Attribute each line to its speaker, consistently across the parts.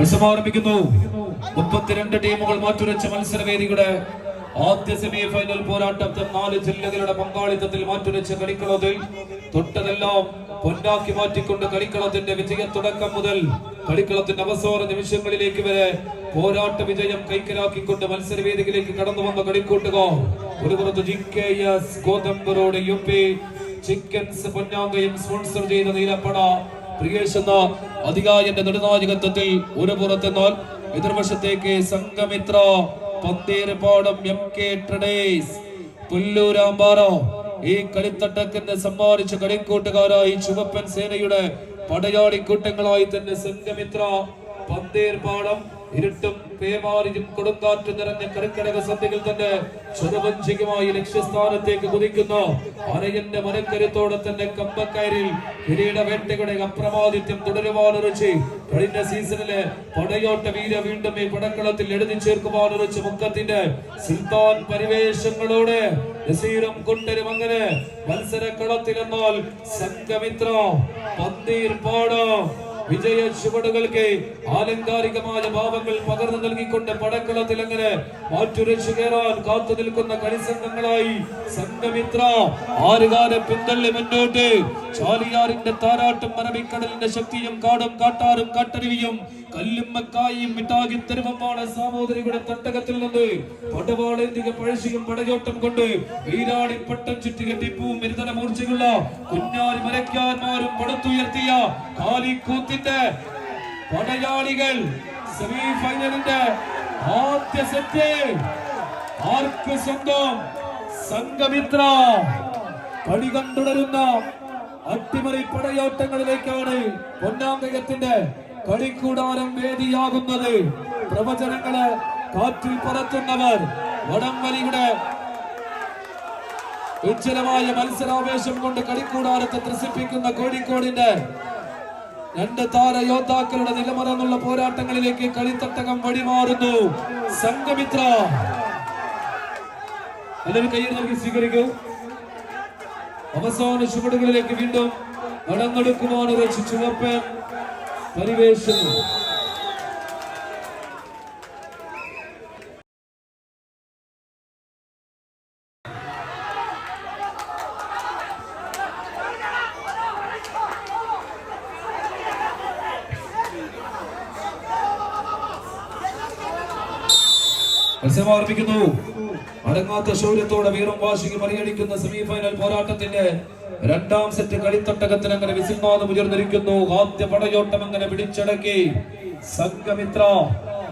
Speaker 1: ആരംഭിക്കുന്നു. മുപ്പത്തിരണ്ട് ടീമുകൾ മാറ്റുരച്ച മത്സരവേദിയുടെ ആദ്യ സെമി ഫൈനൽ പോരാട്ടത്തിൽ നാല് ജില്ലകളുടെ പങ്കാളിത്തത്തിൽ മാറ്റുരച്ച കളിക്കളത്തിൽ തൊട്ടതെല്ലാം പൊന്നാക്കി മാറ്റിക്കൊണ്ട് കളിക്കളത്തിന്റെ വിജയ തുടക്കം മുതൽ കളിക്കളത്തിന്റെ അവസാന നിമിഷങ്ങളിലേക്ക് വരെ പോരാട്ട വിജയം കൈക്കലാക്കിക്കൊണ്ട് മത്സരവേദികളിലേക്ക് കടന്നു വന്ന കളിക്കൂട്ടുകാർ. ഒരു പുറത്ത് ജി കെ എസ് ഗോതമ്പ് റോഡ് യു പി ചിക്കൻസ് പൊന്നാങ്കയും സ്പോൺസർ ചെയ്ത നീലപ്പട. പ്രിയേഷ് എന്ന അധികായന്റെ നെടുനായകത്വത്തിൽ ഒരു പുറത്തെന്നാൽ എതിർവശത്തേക്ക് Sanghamitra. Pantherappadam M K traders Pullurampara ഈ കളിത്തട്ടക്കിന് സമ്മാനിച്ച കളിക്കൂട്ടുകാരായി ചുവപ്പൻ സേനയുടെ പടയാളിക്കൂട്ടങ്ങളായി തന്നെ സംഘമിത്ര. പന്തേർപാടം ഇരുട്ടും പേമാരിയും കൊടുങ്കാറ്റ് നിറഞ്ഞ കരുക്കടക സന്ധികൾ തന്നെ ചെറുവഞ്ചികമായി ലക്ഷ്യസ്ഥാനത്തേക്ക് കുതിക്കുന്നു. അരയന്റെ മനക്കരുത്തോടെ തന്നെ കമ്പക്കയറിൽ കിരീട വേട്ടയുടെ അപ്രമാദിത്യം തുടരുവാനുറച്ച് കഴിഞ്ഞ സീസണിലെ പടയോട്ട വീര വീണ്ടും ഈ പടക്കളത്തിൽ എഴുതി ചേർക്കുവാനുറച്ച് മുക്കത്തിന്റെ സുൽത്താൻ പരിവേഷങ്ങളോടെ. നസീറും കൊണ്ടരും അങ്ങനെ മത്സരക്കളത്തിലെന്നാൽ സംഘമിത്ര പന്തീർ പാടം. വിജയ ചുവടുകൾക്ക് ആലങ്കാരികമായ ഭാവങ്ങൾ പകർന്നു നൽകിക്കൊണ്ട് പടക്കളത്തിൽ അങ്ങനെ മാറ്റുരച്ചു കയറാൻ കാത്തു നിൽക്കുന്ന കളിസംഘങ്ങളായി സംഘമിത്ര. ആറുകാരെ പിന്തള്ളി മുന്നോട്ട്. ചാലിയാറിന്റെ താരാട്ടും മരവിക്കടലിന്റെ ശക്തിയും കാടും കാട്ടാറും കാട്ടരുവിയും കല്ലുമ്മക്കായും മിട്ടാകി തെരുവമാണ് സാമൂതിരിയുടെ തട്ടകത്തിൽ നിന്ന്. പടവാളേന്തിക പഴശിയും പടയോട്ടം കൊണ്ട് വീരാടി പട്ടം ചുറ്റി കെട്ടിപ്പൂവും മരുതന മൂർച്ചയുള്ള കുഞ്ഞാലി മരക്കാന്മാരും പടുത്തുയർത്തിയ കാലിക്കൂത്തിന്റെ പടയാളികൾ സെമി ഫൈനലിന്റെ ആദ്യ സെറ്റ് ആർക്ക് സ്വന്തം സംഘമിത്ര? കളി കണ്ടുടരുന്ന അട്ടിമറി പടയോട്ടങ്ങളിലേക്കാണ് പൊന്നാങ്കയത്തിന്റെ കളിക്കൂടാരം വേദിയാകുന്നത്. പ്രവചനങ്ങളെ കാറ്റിൽ പറത്തുന്നവർ വടംവലിയുടെ ഉജ്ജ്വലമായ മത്സരാവേശം കൊണ്ട് കളിക്കൂടാരത്തെ ത്രസിപ്പിക്കുന്ന കോഴിക്കോടിന്റെ രണ്ട് താര യോദ്ധാക്കളുടെ നിലമറന്നുള്ള പോരാട്ടങ്ങളിലേക്ക് കളിത്തട്ടകം വഴിമാറുന്നു. സംഘമിത്ര. എല്ലാവരും കയ്യിൽ നൽകി സ്വീകരിക്കൂ. അവസാന ചുവടുകളിലേക്ക് വീണ്ടും നടന്നെടുക്കുവാൻ വെച്ച് ചുവപ്പൻ പരിവേഷം. ആരംഭിക്കുന്നു അടങ്ങാത്ത ശൗര്യത്തോടെ വീറും വാശിക്ക് പരിഗണിക്കുന്ന സെമിഫൈനൽ പോരാട്ടത്തിന്റെ രണ്ടാം സെറ്റ് കളിത്തട്ടകത്തിന് അങ്ങനെ വിസിൽനാഥം ഉയർന്നിരിക്കുന്നു. ആദ്യ പടയോട്ടം അങ്ങനെ പിടിച്ചടക്കി. സംഘമിത്ര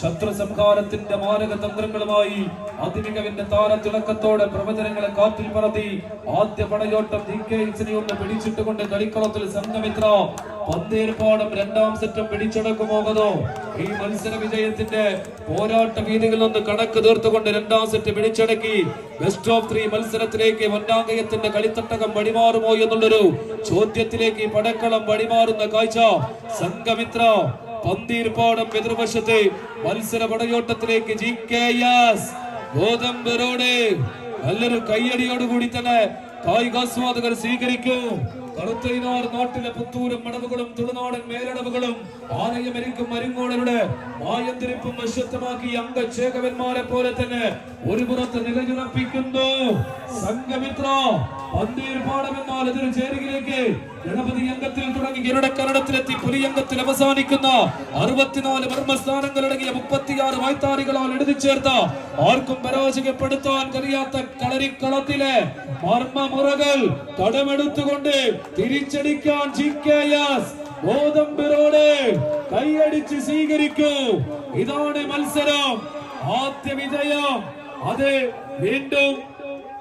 Speaker 1: ശത്രു സംഹാരത്തിന്റെ മാരക തന്ത്രങ്ങളുമായി അതിമികവിന്റെ താരത്തിളക്കത്തോടെ പ്രവചനങ്ങളെ കാറ്റിൽ പറത്തി ആദ്യ പടയോട്ടം ഡി കെ എക്സിനെ ഒന്ന് പിടിച്ചിട്ടുകൊണ്ട് കളിക്കളത്തിൽ സംഘമിത്ര പന്തേർപ്പാടം രണ്ടാം സെറ്റും പിടിച്ചടക്കുമോകതോ ഈ മത്സര വിജയത്തിന്റെ പോരാട്ട വീതികളിൽ നിന്ന് കണക്ക് തീർത്തുകൊണ്ട് രണ്ടാം സെറ്റ് പിടിച്ചടക്കി. ബെസ്റ്റ് ഓഫ് ത്രീ മത്സരത്തിലേക്ക് ഒന്നാംഗയത്തിന്റെ കളിത്തട്ടകം വഴിമാറുമോ എന്നുള്ളൊരു ചോദ്യത്തിലേക്ക് പടക്കളം വഴിമാറുന്ന കാഴ്ച. സംഘമിത്ര പന്തീർപ്പാടം എതിർവശത്ത് മത്സര പടയോട്ടത്തിലേക്ക് ജി കെ എസ് ഗോതമ്പരോട് നല്ലൊരു കയ്യടിയോടുകൂടി തന്നെ കായികാസ്വാദകർ സ്വീകരിക്കും. കറുത്തൈനാർ നാട്ടിലെ പുത്തൂരും മടവുകളും തുളുനാടൻ മേലടവുകളും ആനയമരിക്കും മരുങ്ങോടരുടെ മായന്തിരിപ്പും വശത്തമാക്കി അംഗചേകവന്മാരെ പോലെ തന്നെ ഒരു പുറത്ത് നിലയുറപ്പിക്കുന്നു. സംഘമിത്ര പന്തീർ പാടമെന്നാൽ എതിർ ചേരുകിലേക്ക് ഗണപതി അംഗത്തിൽ തുടങ്ങി ഗരുടക്കരടത്തിലെത്തി പുലിയംഗത്തിൽ അവസാനിക്കുന്ന. അറുപത്തിനാല് മർമ്മസ്ഥാനങ്ങളടങ്ങിയ മുപ്പത്തിയാറ് വായ്ത്താരികളാൽ എഴുതി ചേർത്ത ആർക്കും പരാജയപ്പെടുത്താൻ കഴിയാത്ത കളരിക്കളത്തിലെ മർമ്മമുറകൾ കടമെടുത്തുകൊണ്ട് തിരിച്ചടിക്കാൻ ജി കെ എസ് ഗോതമ്പിറോട് കൈയടിച്ച് സ്വീകരിക്കൂ. ഇതാണ് മത്സരം. ആദ്യ വിജയം. അത് വീണ്ടും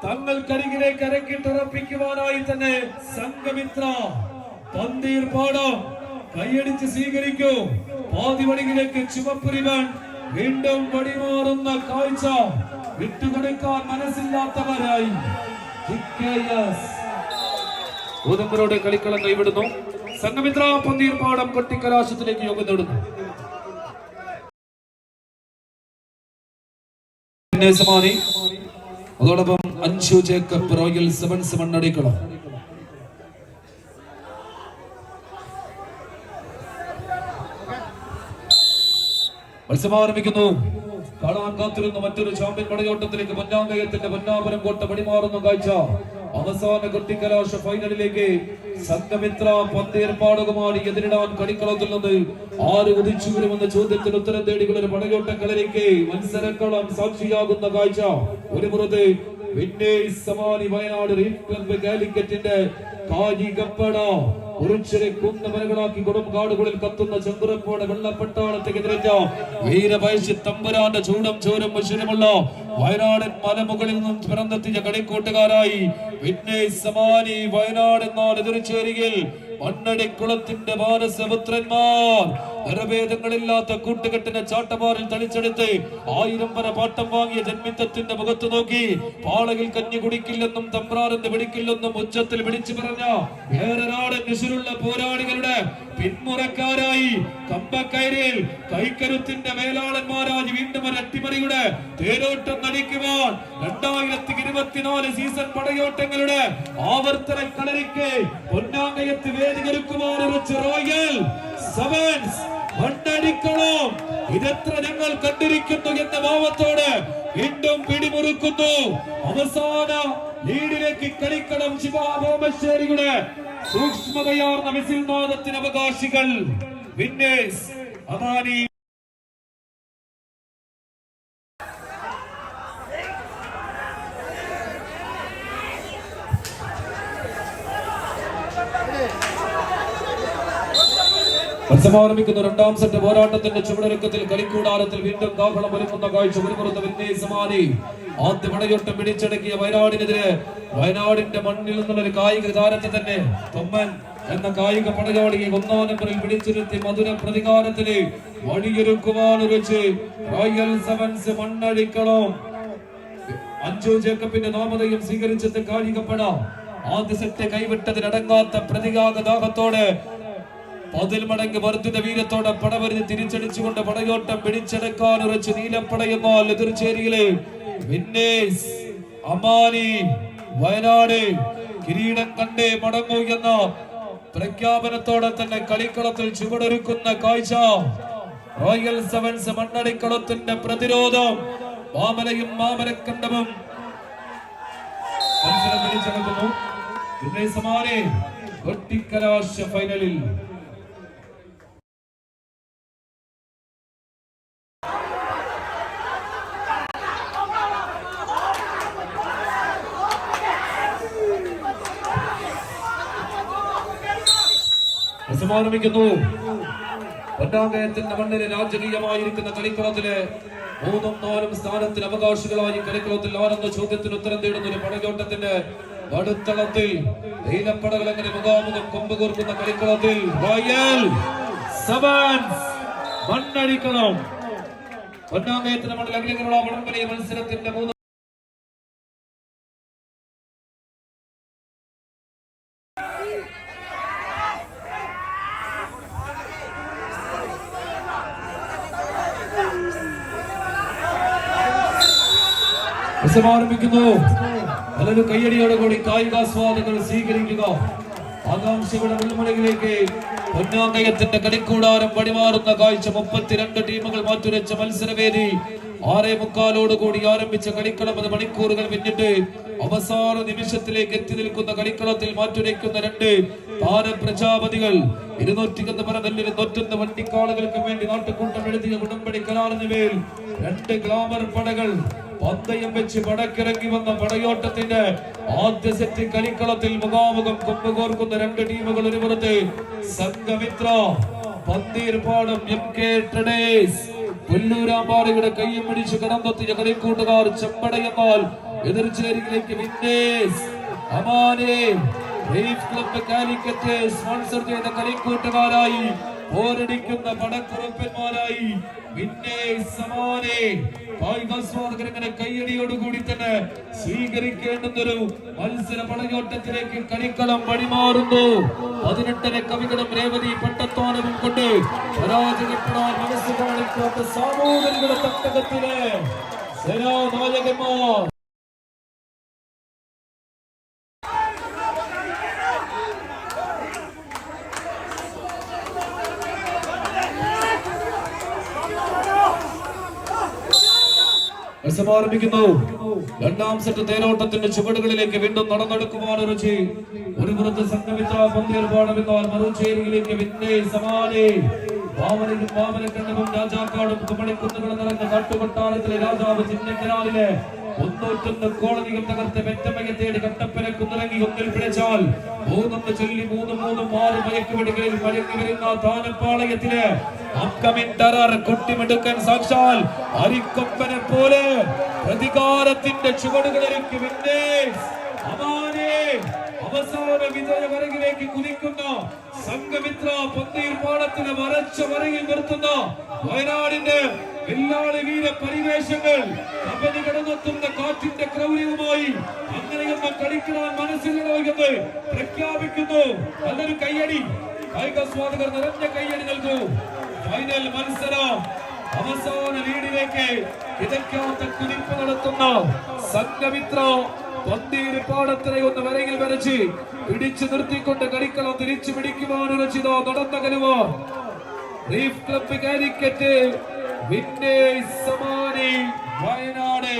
Speaker 1: തങ്ങൾക്കരികിലേക്ക് അരക്കിട്ടുറപ്പിക്കുവാനായി തന്നെ സംഘമിത്ര പന്തീർ പാടം. കൈയടിച്ച് സ്വീകരിക്കൂ. പാതിവടിയിലേക്ക് ചുവപ്പുരിവൻ വീണ്ടും വടിമാറുന്ന കാഴ്ച വിട്ടുകൊടുക്കാൻ മനസ്സില്ലാത്തവരായി. ഗോതമ്പരോടെ കളിക്കളം കൈവിടുന്നു. സംഘമിത്ര പന്തീർ പാടം കൊട്ടിക്കലാശത്തിലേക്ക് യോഗം നേടുന്നു. സമാധി. അതോടൊപ്പം അഞ്ചു ജേക്കബ് റോയൽ സെവൻസ് അടിക്കണം. മത്സരം ആരംഭിക്കുന്നു. കാണാൻ കാത്തിരുന്ന മറ്റൊരു ചാമ്പ്യൻ പടയോട്ടത്തിലേക്ക് പൊന്നാങ്കയത്തിന്റെ പൊന്നാപുരം കോട്ട പടിമാറുന്ന കാഴ്ച. അവസാന കൊട്ടിക്കലാശ ഫൈനലിലേക്ക് സംഘമിത്ര പന്തേർപ്പാടുകുമാരി എതിരിടാൻ കളിക്കളത്തിൽ നിന്ന് ആര് ഉദിച്ചു വരുമെന്ന ചോദ്യത്തിന് ഉത്തരം തേടിയുള്ള പടയോട്ട പടയോട്ടക്കളരിക്ക് മത്സരക്കളം സാക്ഷിയാകുന്ന കാഴ്ച. ഒരു പുറത്ത് വിന്നേഴ്സ് സമാനി വയനാട് കത്തുന്ന ചന്ദ്രപ്പോടെ വെള്ളപ്പെട്ടാളത്തേക്കെതിരേറ്റ വീരപയശി തമ്പുരാന്റെ വയനാടൻ മലമുകളിൽ നിന്നും പിറന്നെത്തിയ കളിക്കൂട്ടുകാരായി വിഘ്നേഷ് സമാനി വയനാട് എന്നാൽ എതിർച്ചേരിയിൽ മണ്ണടിക്കുളത്തിന്റെ മാനസപുത്രന്മാർ. നിറഭേദങ്ങളില്ലാത്ത കൂട്ടുകെട്ടിനെ ചാട്ടമാറിൽ തളിച്ചെടുത്ത് ആയിരം വരെ പാട്ടം വാങ്ങിയ ജന്മിത്തത്തിന്റെ മുഖത്ത് നോക്കി പാളയിൽ കഞ്ഞി കുടിക്കില്ലെന്നും തമ്പ്രാരെന്ന് പിടിക്കില്ലെന്നും ഉച്ചത്തിൽ വിളിച്ചു പറഞ്ഞ ഏറനാടൻ നിശുരുള്ള പോരാളികളുടെ പിന്മുറക്കാരായി കമ്പക്കയറിൽ കൈക്കരുത്തിന്റെ മേലാളന്മാരാജ് വീണ്ടും ഒരു അട്ടിമറിയുടെ തേരോട്ടം നടിക്കുവാൻ രണ്ടായിരത്തി ഇരുപത്തിനാല് സീസൺ പടയോട്ടങ്ങളുടെ ആവർത്തന കളരിക്ക് പൊന്നാങ്കയത്ത് വേദികരുക്കുവാൻ ഉറച്ച റോയൽ സെവൻസ് മണ്ണടിക്കണം? ഇതെത്ര ഞങ്ങൾ കണ്ടിരിക്കുന്നു എന്ന ഭാവത്തോട് വീണ്ടും പിടിമുറുക്കുന്നു. അവസാന ലീഡിലേക്ക് കളിക്കണം ശിവാഭോമശ്ശേരിയുടെ സൂക്ഷ്മതയാർന്ന മിസിൽ നാദത്തിന് അവകാശികൾ വിന്നേഴ്സ് അദാനി സമാരംഭിക്കുന്ന രണ്ടാം സെറ്റ് പോരാട്ടത്തിന്റെ ചുവടൊരുക്കത്തിൽ കളിക്കൂടാരത്തിൽ വീണ്ടും കാഹളം ഒരുക്കുന്ന കാഴ്ച. ഒരു പുറത്ത് വിന്നേസമാനി ആദ്യ പടയൊട്ടം പിടിച്ചടക്കിയ വയനാടിനെതിരെ വയനാടിന്റെ മണ്ണിൽ നിന്നുള്ള കായിക താരത്തെ തന്നെ തൊമ്മൻ എന്ന കായിക പടയാളിയെ ഒന്നാം നമ്പറിൽ പിടിച്ചിരുത്തി മധുര പ്രതികാരത്തിന് വഴിയൊരുക്കുവാൻ വെച്ച് റോയൽ സെവൻസ് മണ്ണഴിക്കണം അഞ്ചു ജേക്കബിന്റെ നാമതയും സ്വീകരിച്ചത് കായികപ്പട ആദ്യ സെറ്റ് കൈവിട്ടതിനടങ്ങാത്ത പ്രതികാഗദാഹത്തോടെ പതിൽ മടങ്ങ് വർദ്ധിത വീരത്തോടെ പടവരുതി തിരിച്ചടിച്ചുകൊണ്ട് പടയോട്ടം പിടിച്ചെടുക്കാൻ ഉറച്ച് നീലപ്പടയെന്നാൽ എതിർച്ചേരിയിലെ വിന്നേഴ്സ് അമാനി വയനാട് കിരീടം കണ്ടേ മടങ്ങൂ എന്ന പ്രഖ്യാപനത്തോടെ തന്നെ കളിക്കളത്തിൽ ചുവടൊരുക്കുന്ന കാഴ്ച. റോയൽ സെവൻസ് മണ്ണടിക്കളത്തിന്റെ പ്രതിരോധം മാമലയും മാമലക്കണ്ടവും പിടിച്ചെടുക്കുന്നു ഫൈനലിൽ സമാരംഭിക്കുന്നു പൊന്നാങ്കയത്തിന്റെ മണ്ണിലെ രാജകീയമായിരിക്കുന്ന കളിക്കളത്തിൽ മൂന്നും നാലും സ്ഥാനത്തിന് അവകാശികളായി കളിക്കളത്തിൽ ആനന്ദ ചോദ്യത്തിന് ഉത്തരം തേടുന്ന ഒരു പടയോട്ടത്തിന്റെ നടുത്തളത്തിൽ നീലപ്പടകൾ അങ്ങനെ മുഖാമുഖം കൊമ്പ് കോർക്കുന്ന കളിക്കളത്തിൽ റോയൽ മണ്ണടിക്കണം. പൊന്നാങ്കയത്തിന്റെ മണ്ണിൽ അഗ്നികളുടെ വടംവലിയ മത്സരത്തിന്റെ മൂന്ന് മത്സരം ആരംഭിക്കുന്നു നല്ലൊരു കയ്യടിയോടെ കൂടി കായികാസ്വാദങ്ങൾ സ്വീകരിക്കുക. ആകാംക്ഷയുടെ വെള്ളുമുലകിലേക്ക് പൊന്നാങ്കയത്തിന്റെ കളിക്കൂടാരം പടിമാറുന്ന കാഴ്ച മുപ്പത്തിരണ്ട് ടീമുകൾ മാറ്റുരച്ച മത്സരവേദി. ആറേ മുക്കാലോട് കൂടി ആരംഭിച്ച കളിക്കളം അത് മണിക്കൂറുകൾ പിന്നിട്ട് അവസാന നിമിഷത്തിലേക്ക് എത്തി നിൽക്കുന്ന കളിക്കളത്തിൽ മാറ്റുരയ്ക്കുന്ന രണ്ട് താര പ്രജാപതികൾ ഇരുന്നൂറ്റി എന്ന് പറഞ്ഞ നൂറ്റൊന്ന് വണ്ടിക്കാളുകൾക്ക് വേണ്ടി നാട്ടുകൂട്ടം എഴുതിയ ഉടമ്പടി കരാറിനുമേൽ രണ്ട് ഗ്ലാമർ പടകൾ പന്തയം വെച്ച് പടക്കിറങ്ങി വന്ന പടയോട്ടത്തിന്റെ ആദ്യ സെറ്റ് കളിക്കളത്തിൽ മുഖാമുഖം കൊമ്പുകോർക്കുന്ന രണ്ട് ടീമുകൾ ഒരു പുറത്ത്. Sanghamitra Pantheerpadam M K traders പുല്ലൂരാമ്പാറയുടെ കയ്യും പിടിച്ച് കടന്നെത്തിയ കളിക്കൂട്ടുകാർ ചെമ്പടയെന്നാൽ എതിർച്ചേരിയിലേക്ക് അമാനെ ക്ലബ് കാലിക്കറ്റ് സ്പോൺസർ ചെയ്ത കളിക്കൂട്ടുകാരായി പോരടിക്കുന്ന പടക്കുറപ്പന്മാരായി. സമാനെ കായികാസ്വാദകരങ്ങനെ കയ്യടിയോടുകൂടി തന്നെ സ്വീകരിക്കേണ്ടുന്നൊരു മത്സര പടയോട്ടത്തിലേക്ക് കളിക്കളം വഴിമാറുന്നു. പതിനെട്ടര കവികളും രേവതി പട്ടത്തോനവും കൊണ്ട് പരാജയപ്പെടാൻ മനസ്സ് കാണിക്കാത്ത സാമൂഹികളുടെ തട്ടകത്തിലെ മത്സരം ആരംഭിക്കുന്നു. രണ്ടാം സെറ്റ് തേരോട്ടത്തിന്റെ ചുവടുകളിലേക്ക് വീണ്ടും നടന്നെടുക്കുവാൻ രുചി ഒരു പുറത്ത് സംഘമിത്ര പന്തിയർപ്പാടമെന്നാൽ മറുചേരിയിലേക്ക് ഭാവനക്കണ്ണവും രാജാക്കാടും കുമളിക്കുന്നുകൾ നിറഞ്ഞ കാട്ടുകൊട്ടാരത്തിലെ രാജാവ് ചിന്നക്കനാലിലെ മുന്നൂറ്റൊന്ന് കോളനികൾ തകർത്ത് വെറ്റമയെ തേടി കട്ടപ്പന കുന്നിറങ്ങി ഒന്നിൽ പിടിച്ചാൽ മൂന്നൊന്ന് ചൊല്ലി മൂന്ന് മൂന്ന് ആറ് മയക്കുവെടികളിൽ മയങ്ങി വരുന്ന താനപ്പാളയത്തിൽ അക്കമിൻ ടെറർ കൊട്ടിമെടുക്കാൻ സാക്ഷാൽ അരിക്കൊമ്പനെ പോലെ പ്രതികാരത്തിന്റെ ചുവടുകളിലേക്ക് വിന്നേഴ്സ് അമാനെ അവസാന വിജയ വരകിലേക്ക് കുതിക്കുന്ന സംഘമിത്ര പൊന്നീർ പാടത്തിന് വരച്ച വരയിൽ നിർത്തുന്ന വയനാടിന്റെ വെല്ലാളി വീര പരിവേഷങ്ങൾ. കബനി കടന്നെത്തുന്ന കാറ്റിന്റെ ക്രൗര്യവുമായി അങ്ങനെയൊന്ന് കളിക്കണം മനസ്സിലോ പ്രഖ്യാപിക്കുന്നു. നല്ലൊരു കയ്യടി. കായികസ്വാദകർ നിറഞ്ഞ കയ്യടി നൽകൂ. ഫൈനൽ മത്സരം. അവസാന ലീഡിലേക്ക് കിതയ്ക്കാത്ത കുതിപ്പ് നടത്തുന്ന സംഘമിത്ര പന്തീര് പാടത്തിനെ ഒന്ന് വരയിൽ വരച്ച് പിടിച്ചു നിർത്തിക്കൊണ്ട് കളിക്കളം തിരിച്ചു പിടിക്കുവാൻ രചിത നടന്ന കരുവാൻ റീഫ് ക്ലബ്ബ് കാലിക്കറ്റ് വയനാട്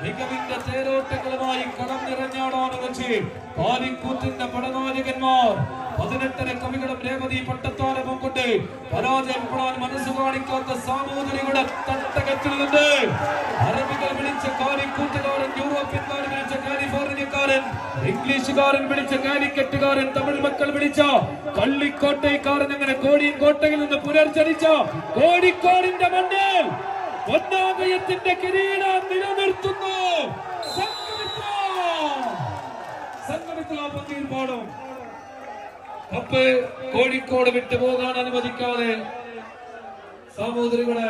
Speaker 1: മികവിന്റെ തേരോട്ടങ്ങളുമായി കടം നിറഞ്ഞാടാണ് വെച്ച് പാലിക്കൂറ്റിന്റെ പടനായകന്മാർ പതിനെട്ടര കവികളും രേവതി പട്ടത്താരവും കൊണ്ട് പരാജയപ്പെടാൻ മനസ്സ് കാണിക്കാത്ത സാമൂതിരിയുടെ തട്ടകത്തിൽ നിന്ന് അറബികൾ വിളിച്ച കാലിക്കൂട്ടുകാരൻ യൂറോപ്യൻകാരൻ വിളിച്ച കാലിഫോർണിയക്കാരൻ ഇംഗ്ലീഷുകാരൻ വിളിച്ച കാലിക്കറ്റുകാരൻ തമിഴ് മക്കൾ വിളിച്ച കള്ളിക്കോട്ടയക്കാരൻ അങ്ങനെ കോടിയും കോട്ടയിൽ നിന്ന് പുനർജനിച്ച കോടിക്കോടിന്റെ മണ്ണിൽ ഒന്നാമയത്തിന്റെ കിരീടം നിലനിർത്തുന്നു. പാടും. കപ്പ് കോഴിക്കോട് വിട്ടു പോകാൻ അനുവദിക്കാതെ സഹോദരികളെ